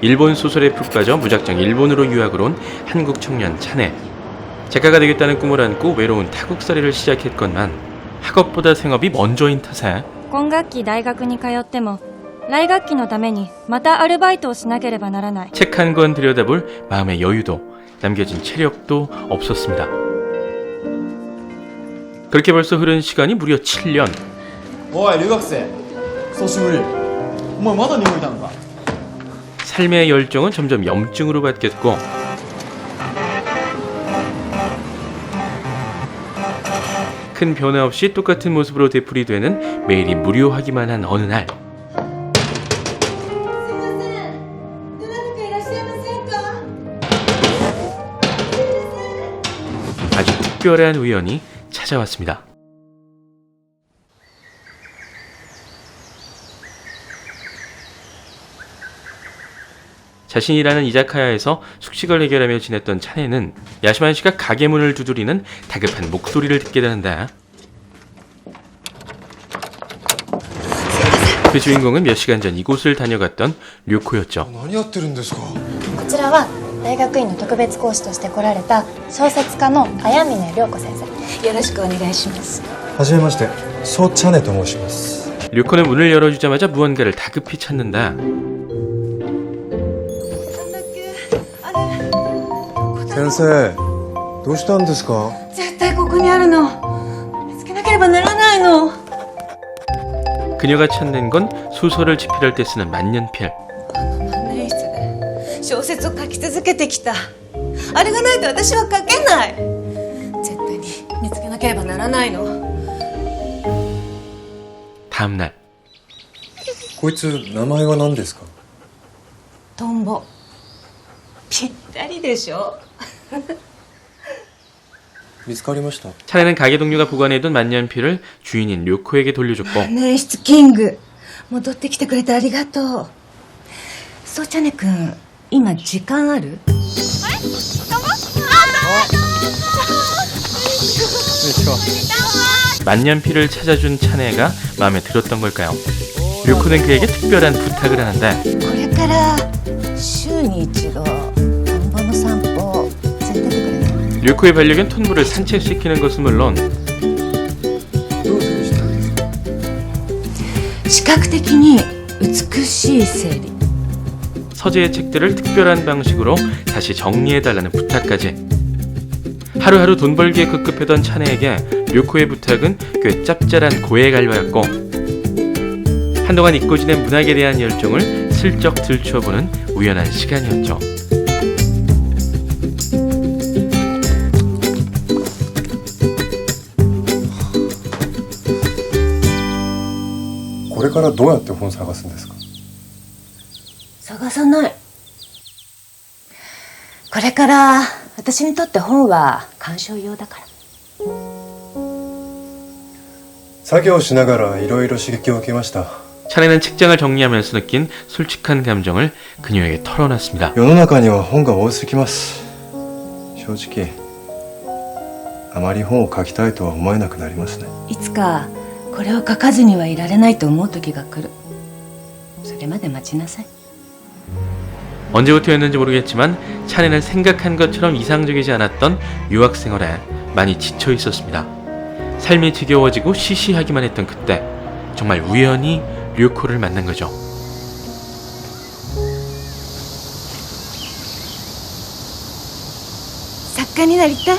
일본 소설에 푹 빠져 무작정 일본으로 유학을 온 한국 청년 차네. 작가가 되겠다는 꿈을 안고 외로운 타국살이를 시작했건만 학업보다 생업이 먼저인 탓에 今学期大学に通っても来学期のためにまたアルバイトをしなければならない 책 한 권 들여다볼 마음의 여유도 남겨진 체력도 없었습니다. 그렇게 벌써 흐른 시간이 무려 7년. おい留学 뭐 삶의 열정은 점점 염증으로 바뀌었고. 큰 변화 없이 똑같은 모습으로 되풀이되는 매일이 무료하기만 한 어느 날. 아주 특별한 우연이 찾아왔습니다. 자신이 일하는 이자카야에서 숙식을 해결하며 지냈던 차네는 야시만 씨가 가게 문을 두드리는 다급한 목소리를 듣게 되는데 그 주인공은 몇 시간 전 이곳을 다녀갔던 류코였죠. 何やってるんですかこちらは大学院の特別講師として来られた小説家の綾峰涼子先生よろしくお願いしますはじめましてソチャネと申します 류코는 문을 열어주자마자 무언가를 다급히 찾는다. 先生どうしたんですか絶対ここにあるの見つけなければならないの 그녀가 찾는 건 소설을 집필할 때 쓰는 만년필. 万年筆で小説を書き続けてきたあれがないと私は書けない絶対に見つけなければならないの 다음 날 こいつ名前は何ですかトンボ ぴったりでしょ見つかりました 차례는 가게 동료가 보관해둔 만년필을 주인인 료코에게 돌려줬고 万年筆キング戻ってきてくれてありがとうそうちゃねくん今時間ある 만년필을 찾아준 차네가 마음에 들었던 걸까요? 료코는 그에게 특별한 부탁을 하는데 これから くれない 료코의 반려견 톤부를 산책시키는 것은 물론 どうするしたんですか視覚的に美しい生理 서재의 책들을 특별한 방식으로 다시 정리해달라는 부탁까지 하루하루 돈 벌기에 급급했던 차네에게 료코의 부탁은 꽤 짭짤한 고액 알바였고 한동안 잊고 지낸 문학에 대한 열정을 슬쩍 들춰보는 우연한 시간이었죠. れからどうやって本探すんですか探さないこれから私にとって本は鑑賞用だから作業しながらいろいろ刺激を受けました 차례는 책장을 정리하면서 느낀 솔직한 감정을 그녀에게 털어놨습니다. 世の中には本が多すぎます正直あまり本を書きたいとは思えなくなりますねいつか これを書かずにはいられないと思う時が来るそれまで待ちなさい 언제부터였는지 모르겠지만 차례는 생각한 것처럼 이상적이지 않았던 유학 생활에 많이 지쳐 있었습니다. 삶이 지겨워지고 시시하기만 했던 그때 정말 우연히 류코를 만난 거죠. 작가になりたい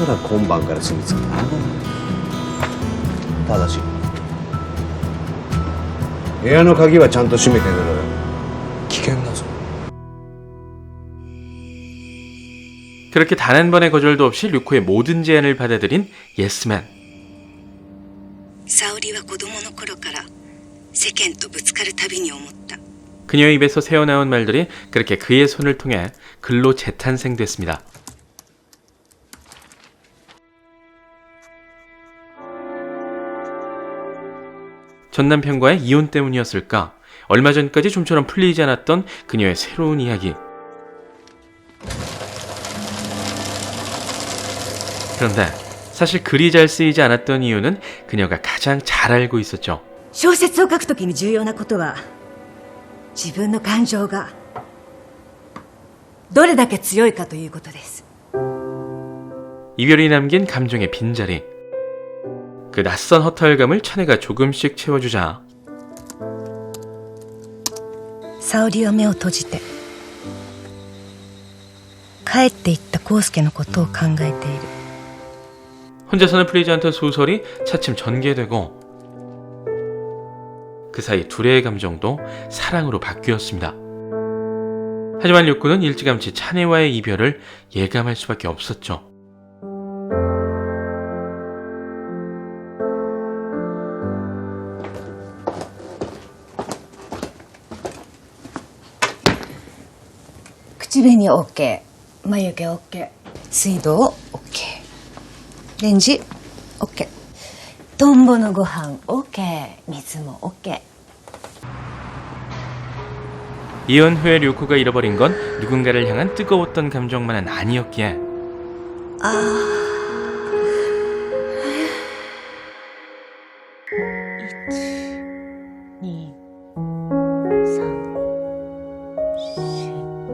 なら今晩から住み着くなただし部屋の鍵はちゃんと閉めて寝ろよ危険だぞ 그렇게 단 한 번의 거절도 없이 류코의 모든 제안을 받아들인 예스맨. 沙織は子供の頃から世間とぶつかるたびに思った 그녀의 입에서 새어나온 말들이 그렇게 그의 손을 통해 글로 재탄생됐습니다. 전 남편과의 이혼 때문이었을까? 얼마 전까지 좀처럼 풀리지 않았던 그녀의 새로운 이야기. 그런데 사실 글이 잘 쓰이지 않았던 이유는 그녀가 가장 잘 알고 있었죠. 小説を書くときに重要なことは自分の感情がどれだけ強いかということです 이별이 남긴 감정의 빈자리. 그 낯선 허탈감을 차내가 조금씩 채워주자 沙織は目を閉じて帰っていった康介のことを考えている 혼자서는 풀리지 않던 소설이 차츰 전개되고 그 사이 둘의 감정도 사랑으로 바뀌었습니다. 하지만 류쿠는 일찌감치 차네와의 이별을 예감할 수밖에 없었죠. 집에니 어깨, 뭐 마육에 어깨, 수도 어깨, 렌지 어깨, 돈 버는 고항 어깨, 미즈모 어깨. 이혼 후에 류코가 잃어버린 건 누군가를 향한 뜨거웠던 감정만은 아니었기에 아...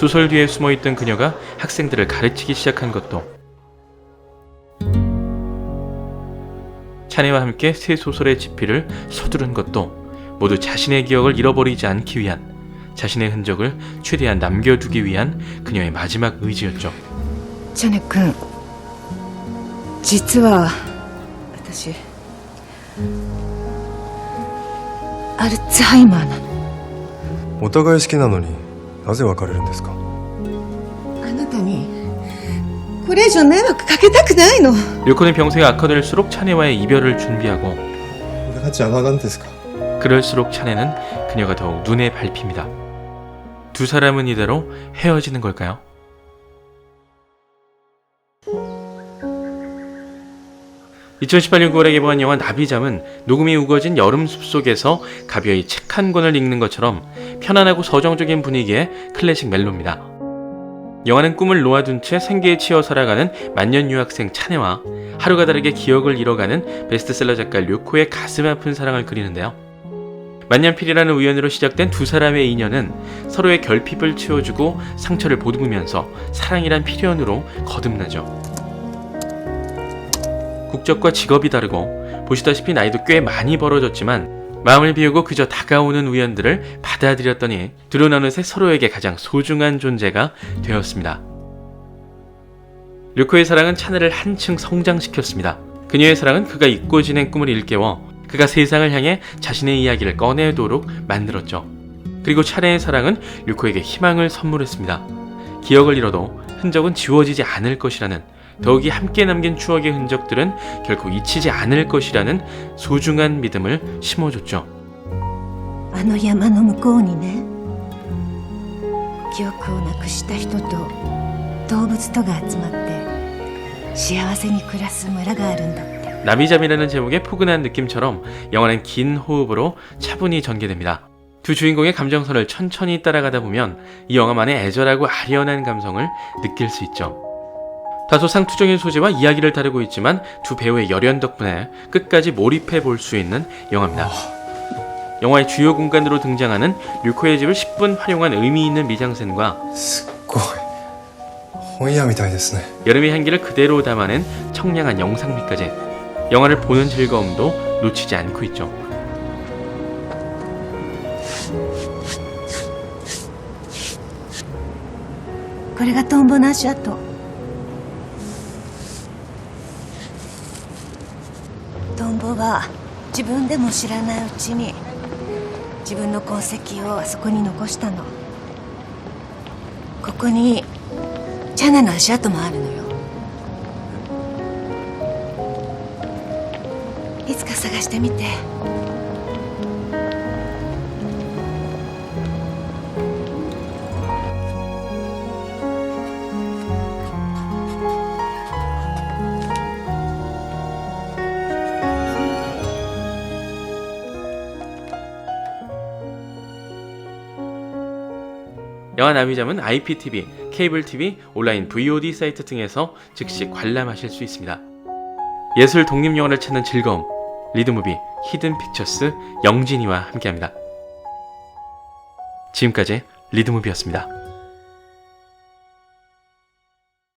소설 뒤에 숨어있던 그녀가 학생들을 가르치기 시작한 것도 차네와 함께 새 소설의 집필을 서두른 것도 모두 자신의 기억을 잃어버리지 않기 위한 자신의 흔적을 최대한 남겨두기 위한 그녀의 마지막 의지였죠. チャネ君実は私アルツハイマーなのお互い好きなのに なぜ別れるんですかあなたにこれ以上迷惑かけたくないの 류코는 병세가 악화될수록 차네와의 이별을 준비하고 俺が邪魔なんですか 그럴수록 차네는 그녀가 더욱 눈에 밟힙니다. 두 사람은 이대로 헤어지는 걸까요? (2018년 9월에) 개봉한 영화 나비잠은 녹음이 우거진 여름 숲속에서 가벼이 책 한 권을 읽는 것처럼 편안하고 서정적인 분위기의 클래식 멜로입니다. 영화는 꿈을 놓아둔 채 생계에 치여 살아가는 만년 유학생 차네와 하루가 다르게 기억을 잃어가는 베스트셀러 작가 류코의 가슴 아픈 사랑을 그리는데요. 만년필이라는 우연으로 시작된 두 사람의 인연은 서로의 결핍을 채워주고 상처를 보듬으면서 사랑이란 필연으로 거듭나죠. 국적과 직업이 다르고 보시다시피 나이도 꽤 많이 벌어졌지만 마음을 비우고 그저 다가오는 우연들을 받아들였더니 둘은 어느새 서로에게 가장 소중한 존재가 되었습니다. 류코의 사랑은 차네를 한층 성장시켰습니다. 그녀의 사랑은 그가 잊고 지낸 꿈을 일깨워 그가 세상을 향해 자신의 이야기를 꺼내도록 만들었죠. 그리고 차네의 사랑은 류코에게 희망을 선물했습니다. 기억을 잃어도 흔적은 지워지지 않을 것이라는 더욱이 함께 남긴 추억의 흔적들은 결코 잊히지 않을 것이라는 소중한 믿음을 심어줬죠. あの山の向こうにね記憶をなくした人と動物とが集まって幸せに暮らす村があるんだって 나비잠이라는 제목의 포근한 느낌처럼 영화는 긴 호흡으로 차분히 전개됩니다. 두 주인공의 감정선을 천천히 따라가다 보면 이 영화만의 애절하고 아련한 감성을 느낄 수 있죠. 다소 상투적인 소재와 이야기를 다루고 있지만 두 배우의 열연 덕분에 끝까지 몰입해 볼 수 있는 영화입니다. 영화의 주요 공간으로 등장하는 류코의 집을 10분 활용한 의미 있는 미장센과 여름의 향기를 그대로 담아낸 청량한 영상미까지 영화를 보는 즐거움도 놓치지 않고 있죠.これがトンボの足跡 は自分でも知らないうちに自分の痕跡をあそこに残したの。ここにチャナの足跡もあるのよ。いつか探してみて「 영화 나미점은 IPTV, 케이블 TV, 온라인 VOD 사이트 등에서 즉시 관람하실 수 있습니다. 예술 독립 영화를 찾는 즐거움 리드무비 히든 픽처스 영진이와 함께합니다. 지금까지 리드무비였습니다.